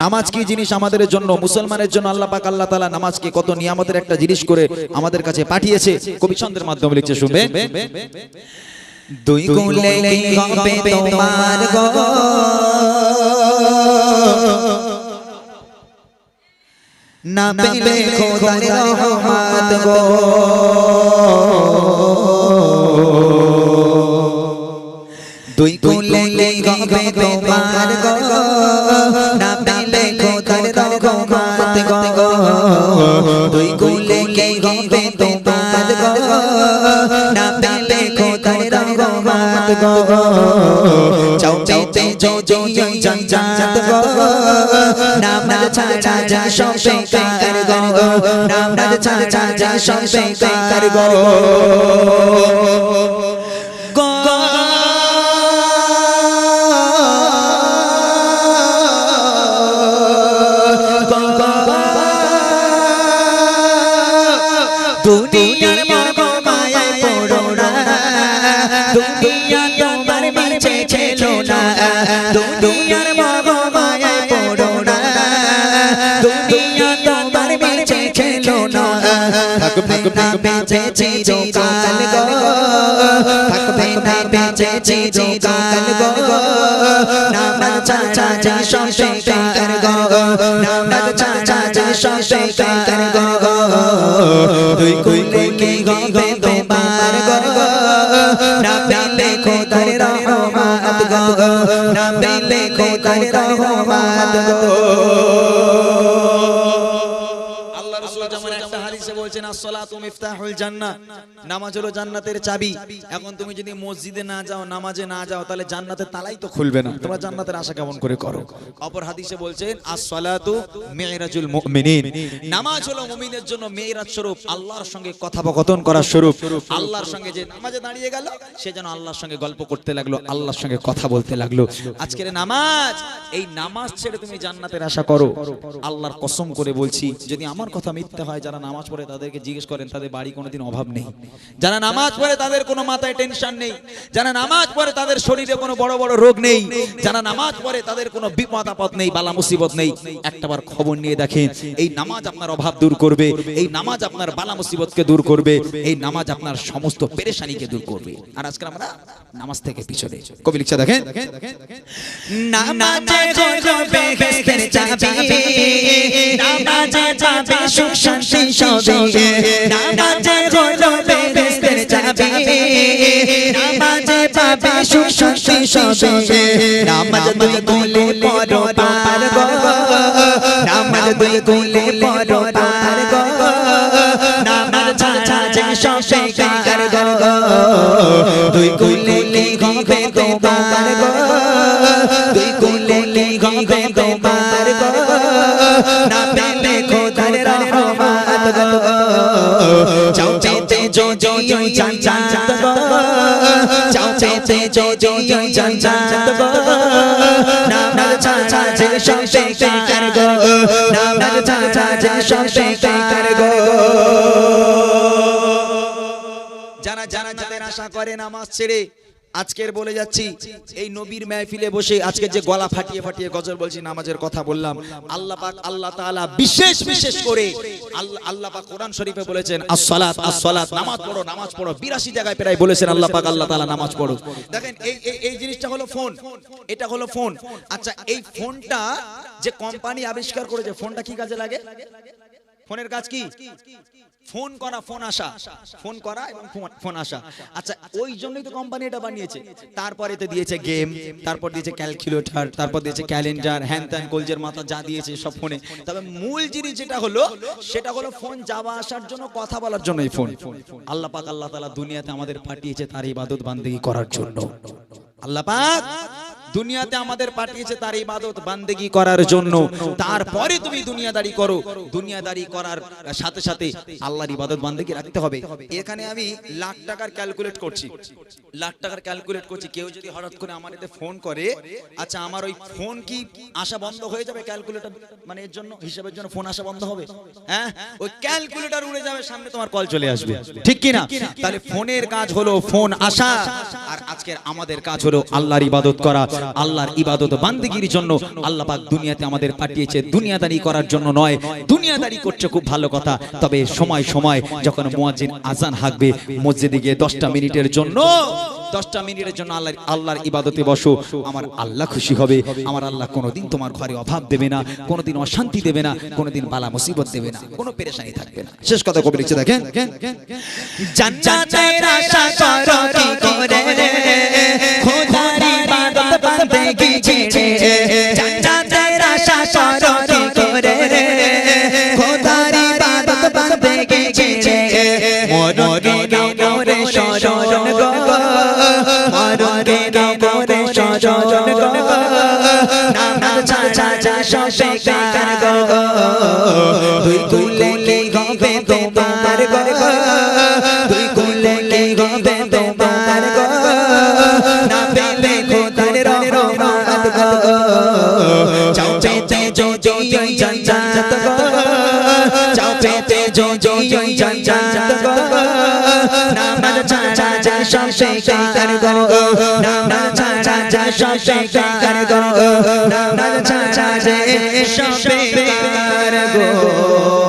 নামাজ কি জিনিস আমাদের জন্য মুসলমানের জন্য আল্লাহ পাক আল্লাহ তাআলা নামাজকে কত নিয়ামতের একটা জিনিস করে আমাদের কাছে পাঠিয়েছে। কবি ছন্দের মাধ্যমে লিখছে শুনবে? দুই কুলে হবে তোমার গো। না পেলে খোদার রহমত গো। দুই কুলে তোমার রহমত গো চাও চাইতে যো যো যো জঞ্জাত গো নাম না ছাড়া যা সব বেকার গো নাম না ছাড়া যা সব বেকার গো গো দুনিয়ার মগো পড়ো না। দুনিয়া তোমার মিছে ছেলো না। থাকবে না বেঁচে চিরকাল গো। থাকবে না বেঁচে চিরকাল গো। নাম চাচা যা সংসার গো। নাম চাচা যা সংসার গো। দুই কুলে কি গবে তোমার গো। না পেলে খোদার পেলে নামাজ কথোপকথন করার স্বরূপ। আল্লাহর সঙ্গে যে নামাজে দাঁড়িয়ে গেল, সে যেন আল্লাহর সঙ্গে গল্প করতে লাগল, আল্লাহর সঙ্গে কথা বলতে লাগল। আজকের নামাজ, এই নামাজ ছেড়ে তুমি জান্নাতের আশা করো। আল্লাহর কসম করে বলছি, যদি আমার কথা হয়, যারা নামাজ পড়ে তাদেরকে জিজ্ঞেস করেন, তাদের বাড়ি কোনোদিন অভাব নেই। যারা নামাজ পড়ে তাদের কোনো মাথায় টেনশন নেই। যারা নামাজ পড়ে তাদের শরীরে কোনো বড় বড় রোগ নেই। যারা নামাজ পড়ে তাদের কোনো বিপদ আপদ নেই, বালা মুসিবত নেই। একটাবার খবর নিয়ে দেখেন, এই নামাজ আপনার অভাব দূর করবে, এই নামাজ আপনার বালা মুসিবতকে দূর করবে, এই নামাজ আপনার সমস্ত পেরেশানিকে দূর করবে। আর আজকে আমরা নামাজ থেকে পিছনে, কবি লিখছে, দেখেন। নামাজে চাবি, নামাজে পাবে সুখ শান্তি সবে নামাজে গজবে বেহেশতের চাবি নামাজে পাবে সুখ শান্তি সবে নামাজ দুই গুলে পড়ো পার গো নামাজ দুই গুলে পড়ো পার গো নামাজ ছাড়া যে সব গো যারা যারা যাদের আশা করে নামাজ ছেড়ে আজকের বলে যাচ্ছি এই নবীর মেহফিলে বসে আজকে যে গলা ফাটিয়ে ফাটিয়ে গজল বলছি নামাজের কথা বললাম আল্লাহ পাক আল্লাহ তাআলা বিশেষ বিশেষ করে আল্লাহ আল্লাহ পাক কোরআন শরীফে বলেছেন আস-সালাত আস-সালাত নামাজ পড়ো নামাজ পড়ো 82 জায়গায় প্রায় বলেছেন আল্লাহ পাক আল্লাহ তাআলা নামাজ পড়ো। দেখেন এই এই- এই জিনিসটা হলো ফোন। এটা হলো ফোন। আচ্ছা এই ফোনটা যে কোম্পানি আবিষ্কার করেছে ফোনটা কি কাজে লাগে? ফোনের কাজ কি? ফোন করা, ফোন আসা। ফোন করা এবং ফোন- আসা। আচ্ছা ওই জন্যই তো কোম্পানি এটা বানিয়েছে। তারপরে তো দিয়েছে গেম তারপর দিয়েছে ক্যালকুলেটর তারপর দিয়েছে ক্যালেন্ডার হ্যান ত্যান কলজের মাথা যা দিয়েছে সব ফোনে। তবে মূল জিনিস যেটা হলো, সেটা হলো ফোন যাওয়া আসার জন্য, কথা বলার জন্য এই ফোন আল্লাহ পাক আল্লাহ তাআলা দুনিয়াতে আমাদের পাঠিয়েছে তার ইবাদত বান্দেগি করার জন্য। আল্লাহ পাক দুনিয়াতে আমাদের পাঠিয়েছে তার ইবাদত, বান্দেগি করার জন্য। তারপরে তুমি দুনিয়াদারি করো। দুনিয়াদারি করার সাথে সাথে আল্লাহর ইবাদত বান্দেগি রাখতে হবে। এখানে আমি লাখ টাকার ক্যালকুলেট করছি। লাখ টাকার ক্যালকুলেট করছি। কেউ যদি হঠাৎ করে আমার এতে ফোন করে আচ্ছা আমার ওই ফোন কি আসা বন্ধ হয়ে যাবে ক্যালকুলেটর? মানে এর জন্য, হিসাবের জন্য ফোন আসা বন্ধ হবে? হ্যাঁ? ওই ক্যালকুলেটর উড়ে যাবে, সামনে তোমার কল চলে আসবে। ঠিক কি না? তাহলে ফোনের কাজ হলো ফোন আসা, আর আজকের আমাদের কাজ হলো আল্লাহর ইবাদত করা। আল্লাহর ইবাদত বান্দিগির জন্য আল্লাহ পাক দুনিয়াতে আমাদের পাঠিয়েছে। দুনিয়াদারি করার জন্য নয়, দুনিয়াদারি করছে খুব ভালো কথা। তবে সময় সময় যখন মুয়াজ্জিন আজান হাঁকবে, মসজিদে গিয়ে দশটা মিনিটের জন্য, দশটা মিনিটের জন্য আল্লাহ আল্লাহর ইবাদতে বসো, আমার আল্লাহ খুশি হবে। আমার আল্লাহ কোনোদিন তোমার ঘরে অভাব দেবে না, কোনোদিন অশান্তি দেবে না, কোনোদিন বালা মুসিবত দেবে না, কোনো পেরেশানি থাকবে না। শেষ কথা কবি লিখছে দেখেন, জান্নাতের আশা করো mùa đôi kỳ đau đau cho cho cho nó có mùa nam nam cha cha cha cho cho cho nó có tuổi tuổi lên lên gõ về tổ tổ ta để có tuổi tuổi lên lên gõ về সঙ্গে করো নাম না ছাড়া যা সঙ্গে করো নাম না ছাড়া যে সব বেকার গো